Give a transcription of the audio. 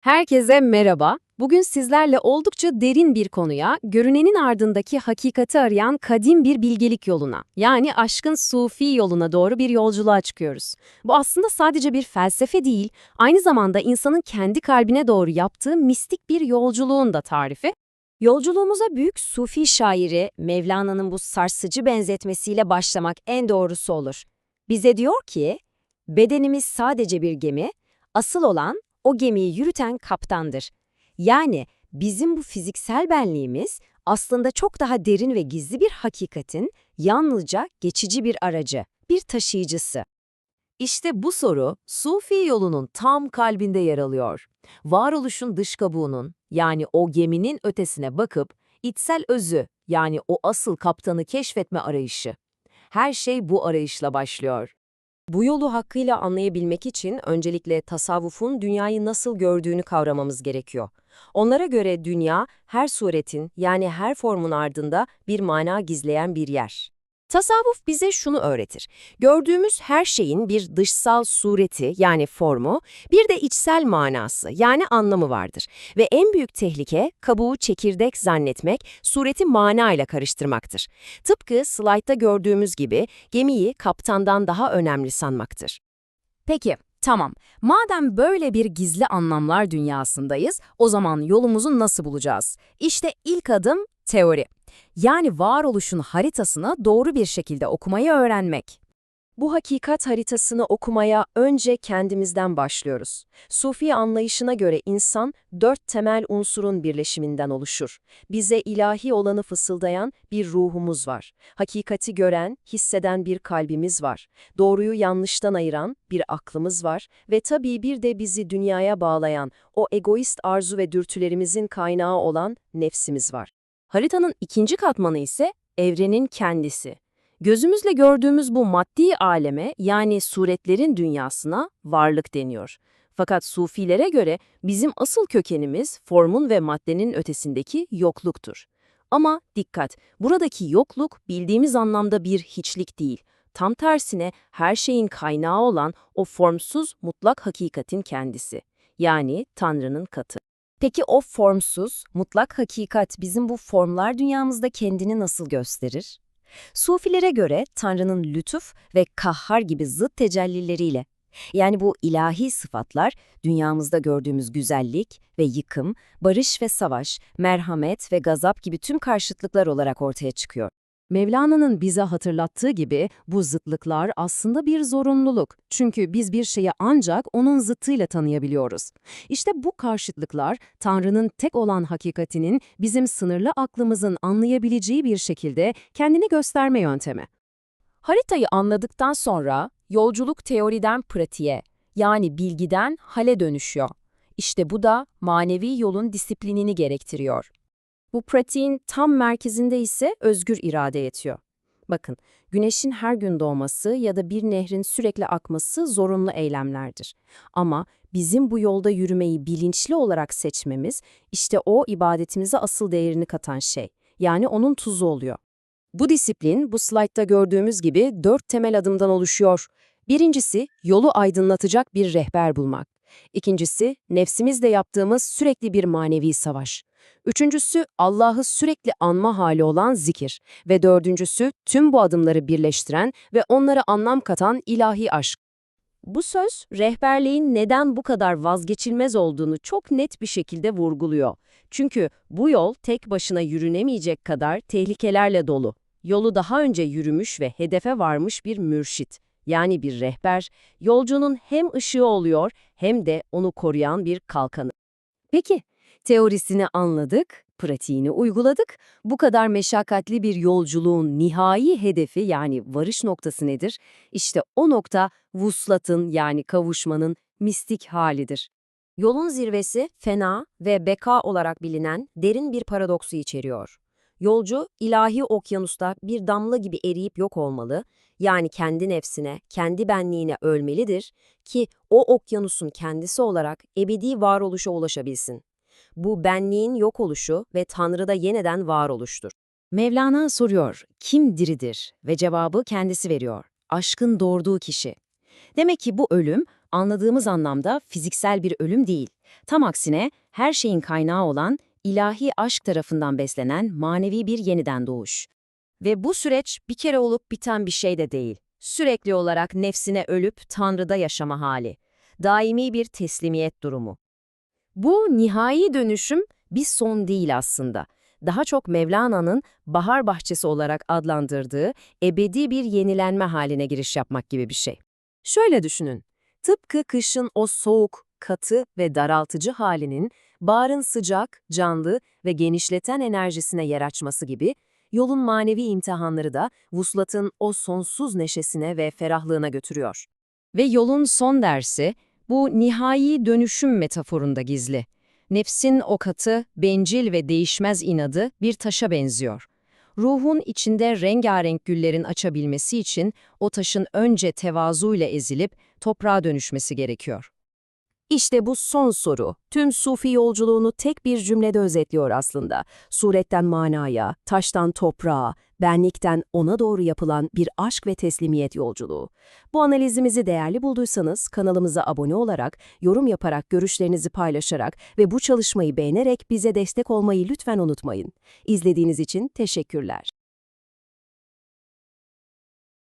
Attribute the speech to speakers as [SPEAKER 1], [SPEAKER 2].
[SPEAKER 1] Herkese merhaba. Bugün sizlerle oldukça derin bir konuya, görünenin ardındaki hakikati arayan kadim bir bilgelik yoluna, yani aşkın sufi yoluna doğru bir yolculuğa çıkıyoruz. Bu aslında sadece bir felsefe değil, aynı zamanda insanın kendi kalbine doğru yaptığı mistik bir yolculuğun da tarifi.
[SPEAKER 2] Yolculuğumuza büyük Sufi şairi Mevlana'nın bu sarsıcı benzetmesiyle başlamak en doğrusu olur. Bize diyor ki, bedenimiz sadece bir gemi, asıl olan o gemiyi yürüten kaptandır. Yani bizim bu fiziksel benliğimiz aslında çok daha derin ve gizli bir hakikatin yalnızca geçici bir aracı, bir taşıyıcısı.
[SPEAKER 3] İşte bu soru Sufi yolunun tam kalbinde yer alıyor. Varoluşun dış kabuğunun yani o geminin ötesine bakıp içsel özü yani o asıl kaptanı keşfetme arayışı. Her şey bu arayışla başlıyor.
[SPEAKER 2] Bu yolu hakkıyla anlayabilmek için öncelikle tasavvufun dünyayı nasıl gördüğünü kavramamız gerekiyor. Onlara göre dünya her suretin yani her formun ardında bir mana gizleyen bir yer. Tasavvuf bize şunu öğretir. Gördüğümüz her şeyin bir dışsal sureti yani formu, bir de içsel manası yani anlamı vardır. Ve en büyük tehlike kabuğu çekirdek zannetmek, sureti mana ile karıştırmaktır. Tıpkı slaytta gördüğümüz gibi gemiyi kaptandan daha önemli sanmaktır.
[SPEAKER 1] Peki, tamam. Madem böyle bir gizli anlamlar dünyasındayız, o zaman yolumuzu nasıl bulacağız? İşte ilk adım teori. Yani varoluşun haritasını doğru bir şekilde okumayı öğrenmek.
[SPEAKER 2] Bu hakikat haritasını okumaya önce kendimizden başlıyoruz. Sufi anlayışına göre insan dört temel unsurun birleşiminden oluşur. Bize ilahi olanı fısıldayan bir ruhumuz var. Hakikati gören, hisseden bir kalbimiz var. Doğruyu yanlıştan ayıran bir aklımız var. Ve tabii bir de bizi dünyaya bağlayan, o egoist arzu ve dürtülerimizin kaynağı olan nefsimiz var.
[SPEAKER 1] Haritanın ikinci katmanı ise evrenin kendisi. Gözümüzle gördüğümüz bu maddi aleme yani suretlerin dünyasına varlık deniyor. Fakat sufilere göre bizim asıl kökenimiz formun ve maddenin ötesindeki yokluktur. Ama dikkat, buradaki yokluk bildiğimiz anlamda bir hiçlik değil. Tam tersine her şeyin kaynağı olan o formsuz mutlak hakikatin kendisi. Yani Tanrı'nın katı.
[SPEAKER 2] Peki o formsuz, mutlak hakikat bizim bu formlar dünyamızda kendini nasıl gösterir? Sufilere göre Tanrı'nın lütuf ve kahhar gibi zıt tecellileriyle, yani bu ilahi sıfatlar dünyamızda gördüğümüz güzellik ve yıkım, barış ve savaş, merhamet ve gazap gibi tüm karşıtlıklar olarak ortaya çıkıyor.
[SPEAKER 1] Mevlana'nın bize hatırlattığı gibi bu zıtlıklar aslında bir zorunluluk. Çünkü biz bir şeyi ancak onun zıttıyla tanıyabiliyoruz. İşte bu karşıtlıklar Tanrı'nın tek olan hakikatinin bizim sınırlı aklımızın anlayabileceği bir şekilde kendini gösterme yöntemi.
[SPEAKER 2] Haritayı anladıktan sonra yolculuk teoriden pratiğe, yani bilgiden hale dönüşüyor. İşte bu da manevi yolun disiplinini gerektiriyor. Bu pratiğin tam merkezinde ise özgür irade yatıyor. Bakın, güneşin her gün doğması ya da bir nehrin sürekli akması zorunlu eylemlerdir. Ama bizim bu yolda yürümeyi bilinçli olarak seçmemiz, işte o ibadetimize asıl değerini katan şey. Yani onun tuzu oluyor. Bu disiplin, bu slaytta gördüğümüz gibi dört temel adımdan oluşuyor. Birincisi, yolu aydınlatacak bir rehber bulmak. İkincisi, nefsimizle yaptığımız sürekli bir manevi savaş. Üçüncüsü Allah'ı sürekli anma hali olan zikir ve dördüncüsü tüm bu adımları birleştiren ve onlara anlam katan ilahi aşk. Bu söz, rehberliğin neden bu kadar vazgeçilmez olduğunu çok net bir şekilde vurguluyor. Çünkü bu yol tek başına yürünemeyecek kadar tehlikelerle dolu. Yolu daha önce yürümüş ve hedefe varmış bir mürşit, yani bir rehber, yolcunun hem ışığı oluyor hem de onu koruyan bir kalkanı. Peki, Teorisini anladık, pratiğini uyguladık. Bu kadar meşakkatli bir yolculuğun nihai hedefi yani varış noktası nedir? İşte o nokta vuslatın yani kavuşmanın mistik halidir. Yolun zirvesi fena ve beka olarak bilinen derin bir paradoksu içeriyor. Yolcu ilahi okyanusta bir damla gibi eriyip yok olmalı, yani kendi nefsine, kendi benliğine ölmelidir ki o okyanusun kendisi olarak ebedi varoluşa ulaşabilsin. Bu benliğin yok oluşu ve Tanrı'da yeniden varoluştur.
[SPEAKER 1] Mevlana soruyor, kim diridir? Ve cevabı kendisi veriyor, aşkın doğurduğu kişi. Demek ki bu ölüm, anladığımız anlamda fiziksel bir ölüm değil. Tam aksine her şeyin kaynağı olan ilahi aşk tarafından beslenen manevi bir yeniden doğuş. Ve bu süreç bir kere olup biten bir şey de değil. Sürekli olarak nefsine ölüp Tanrı'da yaşama hali. Daimi bir teslimiyet durumu. Bu nihai dönüşüm bir son değil aslında. Daha çok Mevlana'nın bahar bahçesi olarak adlandırdığı ebedi bir yenilenme haline giriş yapmak gibi bir şey. Şöyle düşünün. Tıpkı kışın o soğuk, katı ve daraltıcı halinin baharın sıcak, canlı ve genişleten enerjisine yer açması gibi, yolun manevi imtihanları da vuslatın o sonsuz neşesine ve ferahlığına götürüyor. Ve yolun son dersi bu nihai dönüşüm metaforunda gizli. Nefsin o katı, bencil ve değişmez inadı bir taşa benziyor. Ruhun içinde rengarenk güllerin açabilmesi için o taşın önce tevazuyla ezilip toprağa dönüşmesi gerekiyor. İşte bu son soru, tüm sufi yolculuğunu tek bir cümlede özetliyor aslında. Suretten manaya, taştan toprağa, benlikten ona doğru yapılan bir aşk ve teslimiyet yolculuğu. Bu analizimizi değerli bulduysanız kanalımıza abone olarak, yorum yaparak, görüşlerinizi paylaşarak ve bu çalışmayı beğenerek bize destek olmayı lütfen unutmayın. İzlediğiniz için teşekkürler.